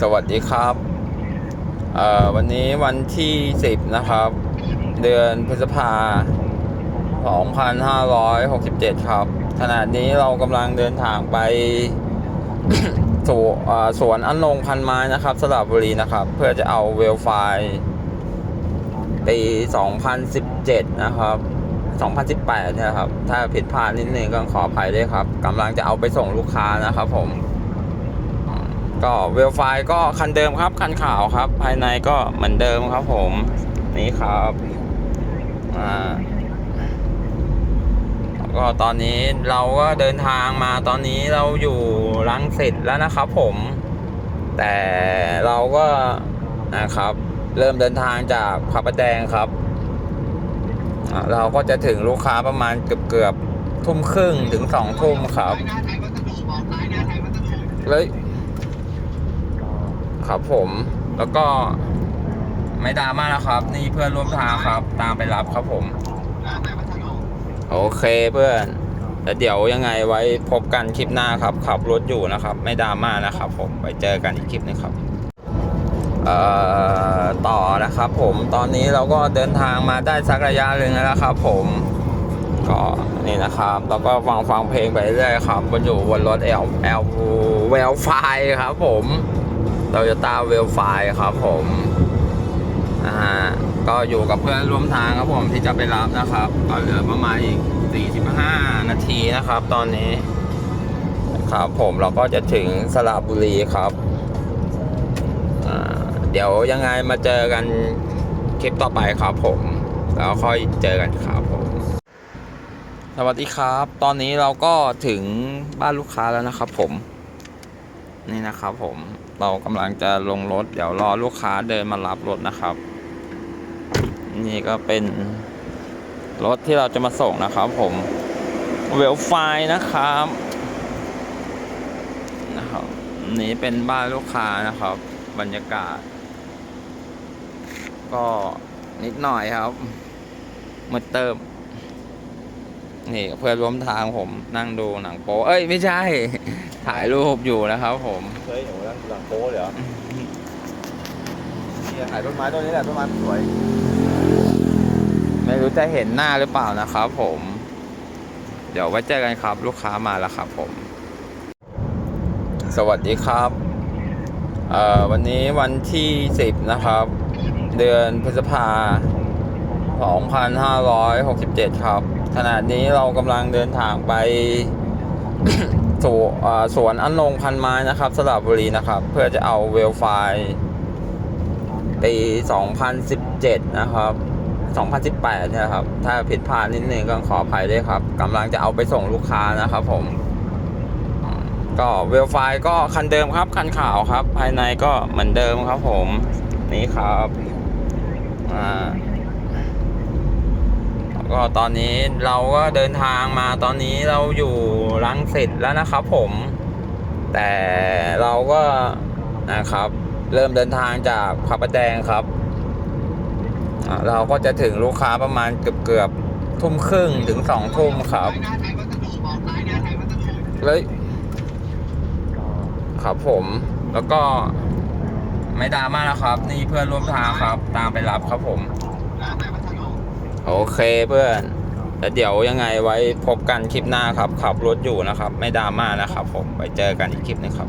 สวัสดีครับเอ่อวันนี้วันที่ 10 นะครับ เดือนพฤษภา2567 ครับ ขณะนี้เรากำลังเดินทางไปสสวนอันนงพันไม้นะครับสระบุรีนะครับ เพื่อจะเอาเวลไฟปี 2017 นะครับ 2018นี่ยครับ ถ้าผิดพลาดนิดนึงก็ขออภัยด้วยครับกำลังจะเอาไปส่งลูกค้านะครับผม ก็เวลไฟก็คันเดิมครับคันขาวครับ ภายในก็เหมือนเดิมครับผม นี่ครับอ่าก็ตอนนี้เราก็เดินทางมาตอนนี้เราอยู่รังสิตแล้วนะครับผม แต่เราก็นะครับ เริ่มเดินทางจากพระประแดงครับ เราก็จะถึงลูกค้าประมาณเกือบเกือบทุ่มครึ่งถึงสองทุ่มครับเลย ครับผม แล้วก็ไม่ดราม่านะครับ นี่เพื่อนร่วมทางครับ ตามไปรับครับผม โอเคเพื่อนแล้วเดี๋ยวยังไงไว้พบกันคลิปหน้าครับ ขับรถอยู่นะครับ ไม่ดราม่านะครับ ผมไปเจอกันอีกคลิปนึงครับเอ่อต่อนะครับผมตอนนี้เราก็เดินทางมาได้สักระยะหนึ่งแล้วครับ ผมก็นี่นะครับแล้วก็ฟังฟังเพลงไปเรื่อยครับบนอยู่บนรถ L L เวลไฟครับผม เราจะตาเวลไฟครับผมอ่าก็อยู่กับเพื่อนร่วมทางครับผมที่จะไปรับนะครับก็เหลือประมาณอีก 45 นาทีนะครับ ตอนนี้ครับผมเราก็จะถึงสระบุรีครับอ่าเดี๋ยวยังไงมาเจอกันคลิปต่อไปครับผม แล้วค่อยเจอกันครับผม สวัสดีครับ ตอนนี้เราก็ถึงบ้านลูกค้าแล้วนะครับผม นี่นะครับผม เรากำลังจะลงรถ เดี๋ยวรอลูกค้าเดินมารับรถนะครับ นี่ก็เป็นรถที่เราจะมาส่งนะครับ ผมเวลไฟนะครับนะครับ นี่เป็นบ้านลูกค้านะครับ บรรยากาศ ก็นิดหน่อยครับมืดเติม นี่เพื่อนร่วมทางผมนั่งดูหนังโป๊เอ้ยไม่ใช่ ถ่ายรูปอยู่นะครับผมเฮ้ยหนูนั่งหลังโป๊เลยเหรอเนี่ยถ่ายต้นไม้ต้นนี้แหละต้นไม้สวย ไม่รู้จะเห็นหน้าหรือเปล่านะครับผม เดี๋ยวไว้เจอกันครับ ลูกค้ามาแล้วครับผม สวัสดีครับเอ่อวันนี้วันที่ 10 นะครับ เดือนพฤษภา2567 ครับ ขณะนี้เรากำลังเดินทางไปสู่สวนอันนงพันไม้นะครับสระบุรีนะครับ เพื่อจะเอาเวลไฟปี 2017 นะครับ 2018 เนี่ยครับ ถ้าผิดพลาดนิดนึงก็ขออภัยด้วยครับกำลังจะเอาไปส่งลูกค้านะครับผม ก็เวลไฟก็คันเดิมครับ คันขาวครับ ภายในก็เหมือนเดิมครับผม นี่ครับ อ่า ก็ตอนนี้เราก็เดินทางมาตอนนี้เราอยู่รังสิตแล้วนะครับผม แต่เราก็นะครับ เริ่มเดินทางจากพระประแดงครับ เราก็จะถึงลูกค้าประมาณเกือบเกือบทุ่มครึ่งถึงสองทุ่มครับเลยครับผมแล้วก็ไม่ดราม่านะครับ นี่เพื่อนร่วมทางครับ ตามไปรับครับผม โอเคเพื่อนแล้วเดี๋ยวยังไงไว้พบกันคลิปหน้าครับ ขับรถอยู่นะครับ ไม่ดราม่านะครับ ผมไปเจอกันอีกคลิปนึงครับ